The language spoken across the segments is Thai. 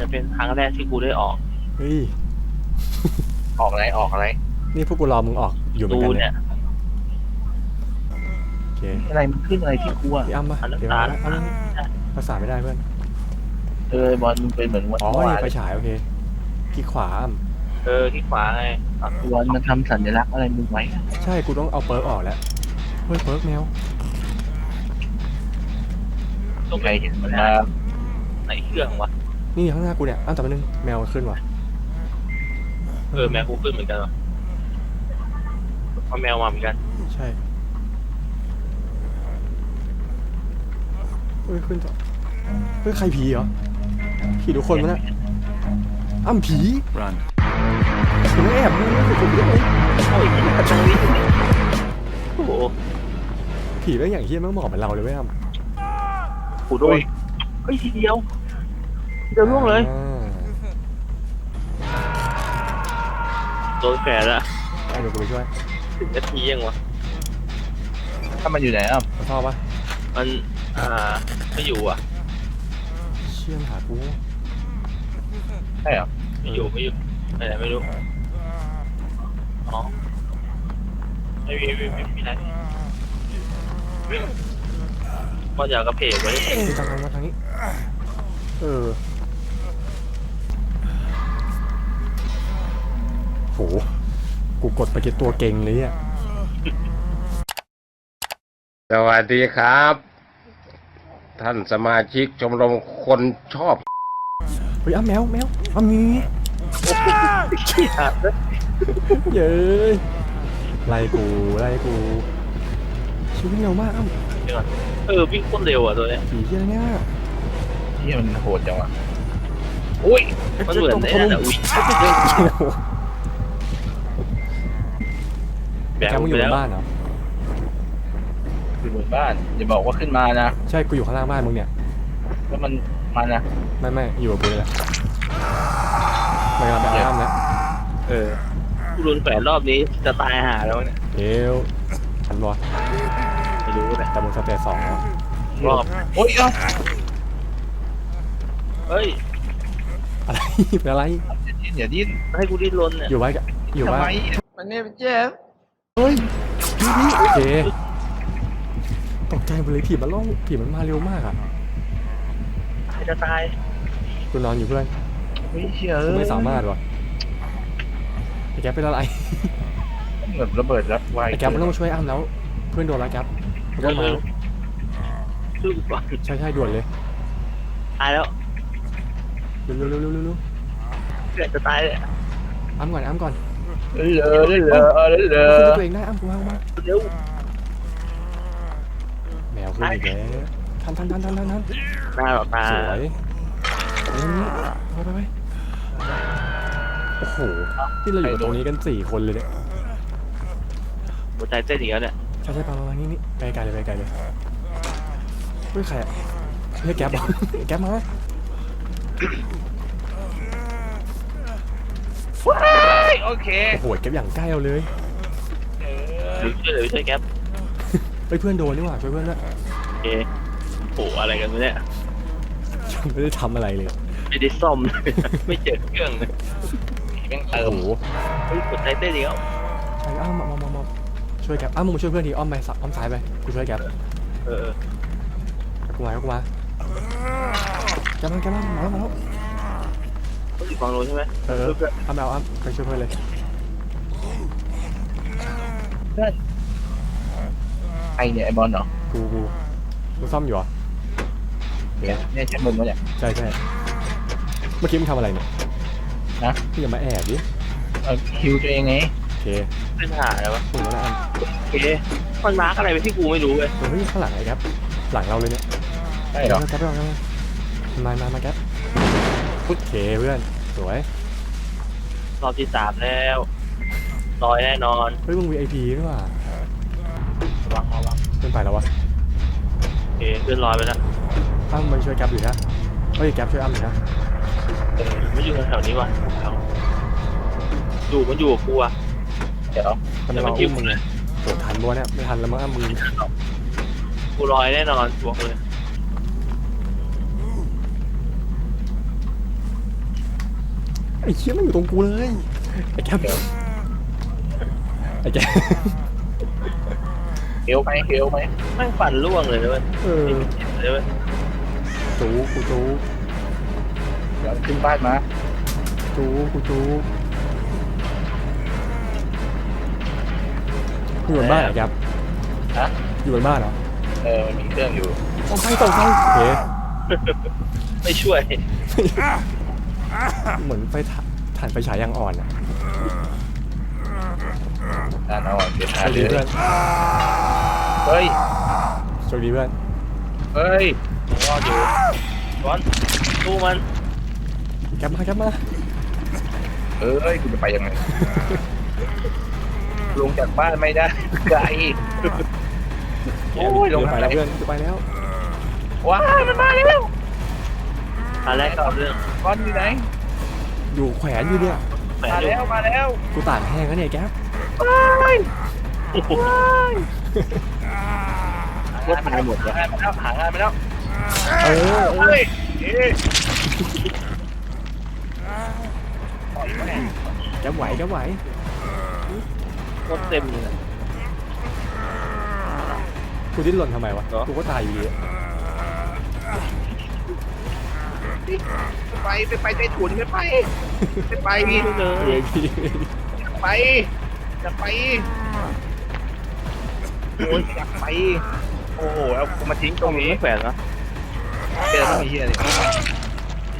จะเป็นครั้งแรกที่กูได้ออก เฮ้ย ออกอะไรออกอะไรนี่พวกกูรอมึงออกอยู่เหมือนดูกันเนี่เนี่ยยโอเคอะไรมันขึ้นอะไรที่กูอะพี่อ้ำมาอันนั้นเดี๋ยวตามาอ้ำภาษาไม่ได้เพื่อนเออบอลมึงเป็นเหมือนวันอ๋อวานี่นไฟฉายโอเคคลิกขวาอ้ำเออที่ขวาไงอะวันมันทำสัญลักษณ์อะไรมึงไว้อะใช่กูต้องเอาเปิร์กออกแล้วเฮ้ยเปิร์กแมวใครเห็นมันมาไหนเครื่องวะ นี่ข้างหน้ากูเนี่ยอ้ำแต่มันนึงแมวมันขึ้นว่ะเออแมวกูขึ้นเหมือนกันวะเอาแมวมาเหมือนกันใช่เฮ้ยขึ้นต่อเฮ้ยใครผีเหรอผีทุกคนมั้ยนะอ้ำผี Run. ถึงแอบมึงไม่เคยผีเลยโอ้ยตรงนี้โอ้โหผีแม่งอย่างเฮี้ยแม่งเหมาะกับเราเลยเว้ยอ้ำกูโดนเฮ้ยทีเดียวที เดียวล่วงเลยอ่าโดนแฝดละเอาเดี๋ยวกูไปช่วยถึงนาทียังวะ ถ้ามันอยู่ไหนอะมาชอบปะมัน อ่า ไม่อยู่อะ เชี่ยมหากูใช่เหรอไม่อยู่ไม่อยู่ไปไหนไม่รู้ อ๋อ ไม่มีไม่มีไม่มีอะไรก็อยากกระเพกไว้นี่ทางนั้นมาทางนี้ เออ หกูกดไปกี่ตัวเก่งเลยอะสวัสดีครับ ท่านสมาชิกชมรมคนชอบเฮ้ยอ้าแมวแมวอ้ามีขี้ขาดเลยเย้ยไล่กูไล่กูชีวิตเร็วมากอ้ำเออวิ่งโคตรเร็วอะตัวเนี้ยผีเหี้ยเนี่ยที่มันโหดจังวะอุ้ยมันเหมือนไอ้นั่นอะอุ้ย แกแบกมึงอไปยู่บแล้นวบ้านเหรอ อยู่บนบ้านอย่าบอกว่าขึ้นมานะใช่ กูอยู่ข้างล่างบ้านมึงเนี่ย แล้วมันมันนะไม่ไม่อยู่กับกูเลยแหละไม่กำลังไปเอาอ้ำแล้วเออกูโดนแฝดรอบนี้จะตายหาแล้วเนี่ยเอวทันบอไม่รู้เลยแต่มึงสเตจสองแล้วรอบโอ๊ยเอ้าเฮ้ยอะไร เป็นอะไรอย่าดิ้นให้กูดิ้นรนเนี่ยอยู่ไว้กับอยู่ทำไว้ไม My name is Jeff. โอเคตกใจไปเลยผีมันล่องผีมันมาเร็วมากอะใครจะตายกูนอนอยู่เพื่อนเฮ้ยเชื่อกูไม่สามารถว่ะไอ้แก๊ปเป็นอะไรเหมือนระเบิดรัดไวไอ้แก๊ปมันต้องช่วยอ้ำแล้ว เพื่อนโดนแล้วแก๊ปมันก็มาสู้กูก่อนใช่ใช่ด่วนเลยตายแล้วเร็วเร็วเร็วเร็วเร็วเร็วเกิดจะตายเลยอ้ำก่อนอ้ำก่อน เออเออเออเออเอเอขึ้นตัวเองได้อ้ำกูเอามาเร็วแมวขึ้นอีกแล้วทันทันทันทันทันทันหน้าหรอกตาสวยเอาอย่างนี้ไปไปไปโอ้โหที่เราอยู่ตรงนี้กันสี่คนเลยเนี่ยหัวใจเต้นอีกแล้วเนี่ยใช่ใช่ไปไปนี่นี่ไปไกลเลยไปไกลเลยเฮ้ยใครอะเฮ้ยแก๊ปเหรอแก๊ปมา โอเค โอ้โหแก๊ปอย่างใกล้เราเลยหรือช่วยหรือช่วยแก๊ปเฮ้ยเพื่อนโดนนี่หว่าช่วยเพื่อนด้วยโอเคโหอะไรกันวะเนี่ยไม่ได้ทำอะไรเลยไม่ได้ซ่อมเลยไม่เจอเครื่องเลยแม่งโอ้เติมโหเฮ้ยหัวใจเต้นอีกแล้วไอ้อ้อมมามามามาช่วยแก๊ปอ้อมมึงมาช่วยเพื่อนทีอ้อมไปสับอ้อมซ้ายไปกูช่วยแก๊ปเออกูมากูมาแก๊ปมาแก๊ปมามาแล้วมาแล้ว ต้องอยู่ฝั่งโน้นใช่ไหมเอออ้อมเอาอ้อมไปช่วยเพื่อนเลยไอเนี่ยไอบอลเหรอกูกูมึงซ่อมอยู่เหรอเนี่ยเนี่ยใช้มุมวะเนี่ย ใช่ใช่เมื่อกี้มึงทำอะไรเนี่ยนะมึงอย่ามาแอบดิเออคิวตัวเองไงโอเคเป็นหาแล้ววะมึงแล้วนะอ้ำโอเคมันมาร์กอะไรไปที่กูไม่รู้เลยเฮ้ยข้างหลังไอ้แก๊ปหลังเราเลยเนี่ยใช่เหรอแก๊ปไปก่อนแก๊ปมามามาแก๊ปโอเคเพื่อน สวย รอบที่สามแล้วลอยแน่นอนเฮ้ยมึง VIP ด้วยว่ะระวังระวังเพื่อนไปแล้ววะโอเคเพื่อนลอยไปแล้วอ้ำมันช่วยแก๊ปอยู่นะเฮ้ยแก๊ปช่วยอ้ำอยู่นะเออไม่อยู่แถวๆนี้ว่ะเอาอยู่มันอยู่กับกูอะเดี๋ยวมันแต่จะมันมายิ้อุ้มมมึงเลยโหทันบัวเนี่ยไม่ทันแล้วมั้งอ้ำมึงกูลอยแน่นอนบอกเลย ไอ้เชี่ยมันอยู่ตรงกูเลย ไอ้แก๊ปไอ้แก๊ปเฮลไหมเฮลไหมแม่งฟันร่วงเลยนะเว้ยเออเลยเว้ยจูกูจูเดี๋ยวขึ้นบ้านมาจูกูจูอยู่บนบ้านเหรอแก๊ปฮะอยู่บนบ้านเหรอเออมันมีเครื่องอยู่ส่องไฟส่องไฟโอเคไม่ช่วย เหมือนไฟถ่านถ่านไฟฉายยังอ่อนอะด้านอาอะเดี๋ยวโชหาคเลดีเพื่อนเฮ้ย โชคดีเพื่อนเฮ้ยรอดอยู่ร้อนสู้มัน แก๊ปมาแก๊ปมาเอ้ยกูจะไปยังไง ลงจากบ้านไม่ได้ไกล โอ้ยลงไปแล้วเพื่อนจะไปแล้วว้ามันมาแล้ว อันแรกก็เอาเรื่องก้อนอยู่ไหนอยู่แขวนอยู่เนี่ย แหมมาอยู่แล้วมาแล้วกูตากแห้งแล้วเนี่ยแก๊ปโอ้โหรถตายหมดหางานมาแล้วหางานมาแล้วเออเฮ้ยเอ๊ะปล่อยแม่งแก๊ปไหวแก๊ปไหว รถเต็มเลยนะ กูดิ้นหล่นทำไมวะ เหรอ กูก็ตายอยู่ดีอะ ไปไปไปใจถุนไม่ไปไม่ไปเลเอยพี่ไปจะไปโอ้ยอยากไปโอ้โหเอากูมาทิ้งตรงนี้ไม่แขวนนะเจอไอ้เหี้ยเลย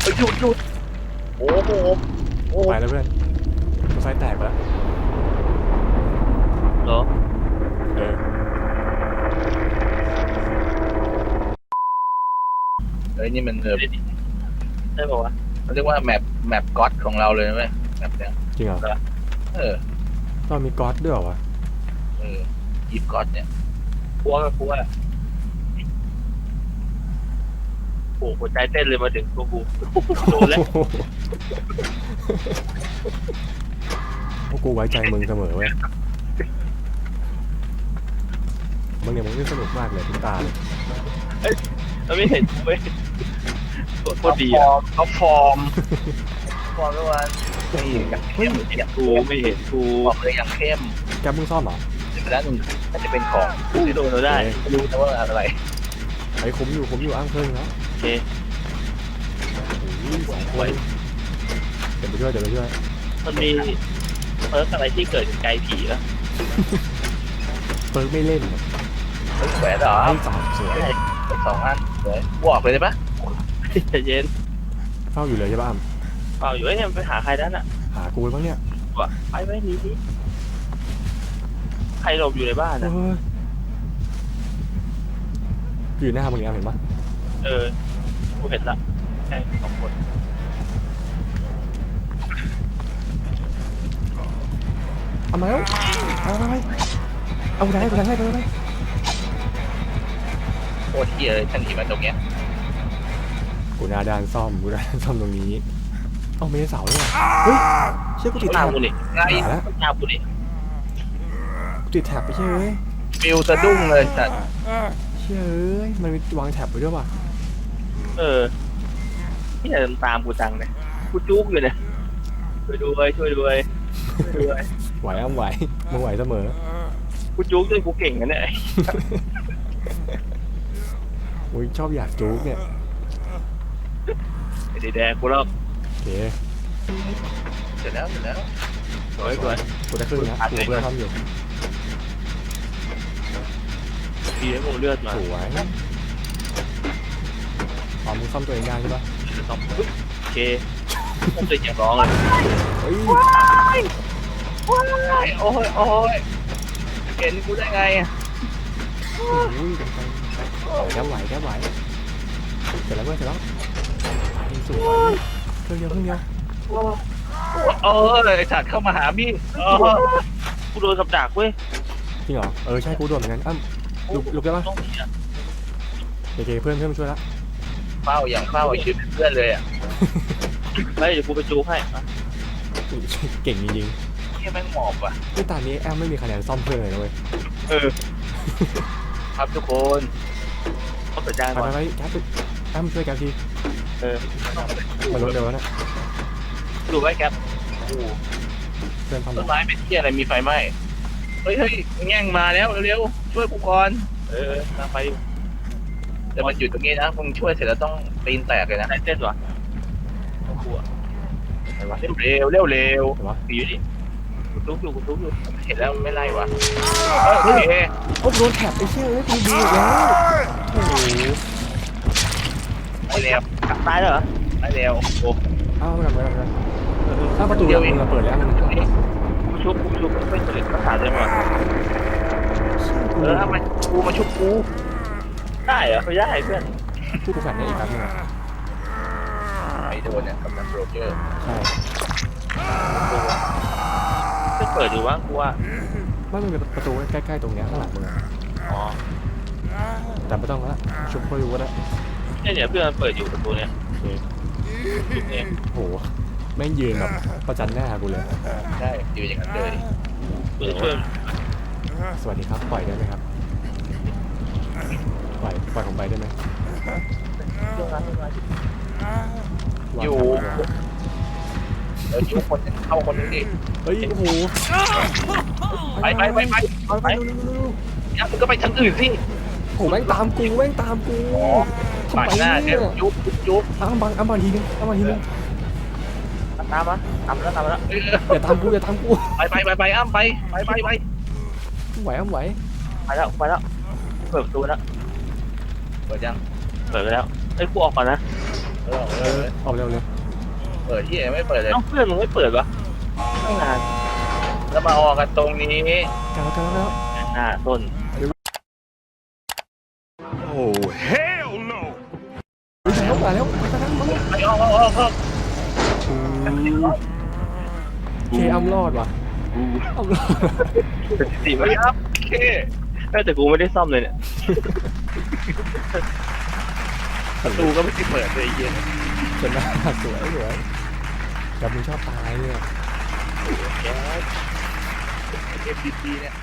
เฮ้ยหยุดหยุดโอ้โหโอ้ไปแล้วเพื่อนรถไฟแตกไปแล้วเหรอเออเฮ้ยนี่มันเออ ได้ป่าวะเขาเรียกว่าแมปแมปก๊อตของเราเลยนะเว้ยแมปเนี้ยจริงเหรอเออเรามีก๊อตด้วยเหรอวะเอออีฟก๊อตเนี่ยกลัวก็กลัวโอ้โหหัวใจเต้นเลยมาถึงตัวกูโดนแล้วพวกกูไว้ใจมึงเสมอเว้ยบางอย่างมันก็สนุกมากเลยทุกตาเลยแล้วไม่เห็นกูเว้ย โคตรดีฟอะอร์มเขาฟอร์มฟอร์มทุกวันนี่อย่างเข้มอย่างกูไม่เห็นกูบอกเลยอย่างเข้มแกมึงซ่อมเหรอเดี๋ยวแล้วหนึ่งมันจะเป็นของที่โดนเราได้ไม่รู้นะว่าอะไรไอ้คุ้มอยู่คุ้มอยู่อ้างเพิ่งแล้วโอเคโอ้ยสองคนเดี๋ยวไปช่วยเดี๋ยวไปช่วยมันมีเพิร์กอะไรที่เกิดจากไกลผีแล้วเปิร์กไม่เล่นอะเฮ้ยแหวนเหรอไอ้สองสวยสองอันสวยบอกเลยได้ปะ ใจเย็นเฝ้าอยู่เลยใช่ป่ะอ้ำเปล่าอยู่ไอ้เนี่ยมันไปหาใครนั่นอะหากูไว้บ้างเนี่ยวะไปไว้หนีดิใครหลบอยู่ในบ้านเฮ้นะยกูอยู่หน้ามึงเนี่ยเห็นปะเออกูเห็นละใช่สองคนเอามาแล้วเอาไปไปเอาไปไหนไปไหนไปไหนโคตรเที่ยเลยฉันหนีมาตรงเนี้ย กูหน้าด้านซ่อมกูหน้าด้านซ่อมตรงนี้เอาไม่ได้เสาด้วยว่ะเฮ้ยเชื่อกูติดหแท็น้าบกูนี่ไงหาแล้วหน้ากูนี่กูติดแท็บไปเชื่อเอ้ยฟิวสะดุ้งเลยสัตว์เชื่อเอ้ยมันมีวางแท็บไว้ด้วยว่ะเออที่ไหนตามกูจังเนี่ยกูจุกอยู่เนี่ยช่วยด้วยช่วยด้วยช่วยด้วยไหวอ้ำไหวมึงไหวเสมอกูจุกด้วยกูเก่งนะเนี่ยมึงชอบอยากจู๊กเนี่ย ไอ้แดงกูแล้วโอเคเสร็จแล้วเสร็จแล้วสวยสวยกูจะขึ้นนะกูเพื่อนทำอยู่ดีให้ผมเลือดมาสวยอ๋อมึงซ่อมตัวเองได้ใช่ปะสองโอเคต้องเป็นอย่างร้องเลยเฮ้ยว้ายโอ้ยโอ้ยเห็นกูได้ไงอะโอ้ยเดี๋ยวไปแก้ไหวแก้ไหวเสร็จแล้วเพื่อนเสร็จแล้ว สวยเครื่องเดียวเครื่องเดียวโอ้ยไอ้สัตว์เข้ามาหาพี่โอ้ยกูโดนกับดักเว้ยจริงเหรอ เออใช่กูโดนเหมือนกันอ้ำลุกลุกได้ปะต้องมีอะโอเคเพื่อนเพื่อนมาช่วยละเฝ้าอย่างเฝ้าไอ้ชื่อเป็นเพื่อนเลยอะไปเดี๋ยวกูไปจูให้อะเก่งจริงที่แม่งหมอบอะๆนี่ตอนนี้แอมไม่มีคะแนนซ่อมเพื่อนเลยนะเว้ยเออ ครับทุกคนต้องสัญญาณไปก่อนไปไปแก๊ปไปแอมช่วยแก๊ปที เออมันรถเร็วแล้วนะ ดูไว้แก๊ปโอ้โหเพื่อนพันต้นไม้เป็นที่อะไรมีไฟไหม้เฮ้ยเฮ้ยแง่งมาแล้วเร็วๆช่วยกูก่อนเออตามไปอยู่แต่มันอยู่ตรงนี้นะมึงช่วยเสร็จแล้วต้องตีนแตกเลยนะไหนเส้นวะต้องกลัวไหนวะเร็วเร็วเร็วเร็วเห็นปะตีอยู่ดิกูทุบอยู่กูทุบอยู่เห็นแล้วไม่ไล่วะเออโอเคโอ้โดนแถบไอ้เชี่ยเอ้ยกูดูอีกแล้วโอ้โห ไล่แล้วกลับตายแล้วเหรอไล่แล้วโอ้เอ้าวไม่ทำไม่ทำไม่ทำถ้าประตูเรามึงเปิดแล้วมันกูชุบกูชุบไม่เปิดภาษาได้หมดเออทำไมกูมาชุบกูได้เหรอไม่ได้เพื่อนพูดกูแฟนเนี่ยอีกแป๊บนึงอะไอโดนเนี่ยกำลังโบรกเกอร์ใช่ไม่เปิดอยู่วะกูว่าไม่มันเป็นประตูใกล้ๆตรงเนี้ยข้างหลังมึงอะอ๋อแต่ไม่ต้องละชุบเพื่อนก็ได้ เนี่ยเนี่ยเพื่อนมันเปิดอยู่ประตูเนี่ยโอเคเนี่ยโอ้โหแม่งยืนแบบประจันหน้ากูเลยใช่อยู่อย่างนั้นเลยกูจะช่วยสวัสดีครับปล่อยได้ไหมครับปล่อยปล่อยผมไปได้ไหมช่วยงานช่วยงานวางอยู่แผนไว้ก่อนเดี๋ยวชุบคนหนึงเข้าคนหนึงดิเฮ้ยโอ้โหไปไปไปไปไปไปเร็วเร็วเร็วเร็วงั้นมึงก็ไปทางอื่นสิโอ้โหแม่งตามกูแม่งตามกูทำปาดไมห น้าเนี่เนี่ยยยุบยุบยุบอ้ามบังอ้ามบังทีนึงอ้ามบังทีนึงตามมาตามแล้วตามแล้วเอออย่าตามกูอย่าตามกูไปไปไปไปอ้ำไปไปไปไปไหวอ้ามไหวไปแล้วไปแล้วเปิดประตูแล้วเปิดยังเปิดไปแล้วไอ้ยกูออกก่อนนะเออเอเอออออกเร็วเร็วเปิดที่ไหนไม่เปิดเลยเอ้าเพื่อนมึงไม่เปิดวะตั้งนานแล้วมาออกกันตรงนี้กันแล้วกันแล้วหน้าต้น เคอ้ำรอดว่ะอ้ำรอดสถิติไปไม่ครับโอเคเอ้ยแต่กูไม่ได้ซ่อมเลยเนี่ยประตูก็ไม่ได้เปิดเลยไอ้เย็นชนะสวยสวยแต่มึงชอบตายเนี่ยเอ็มดีเนี่ย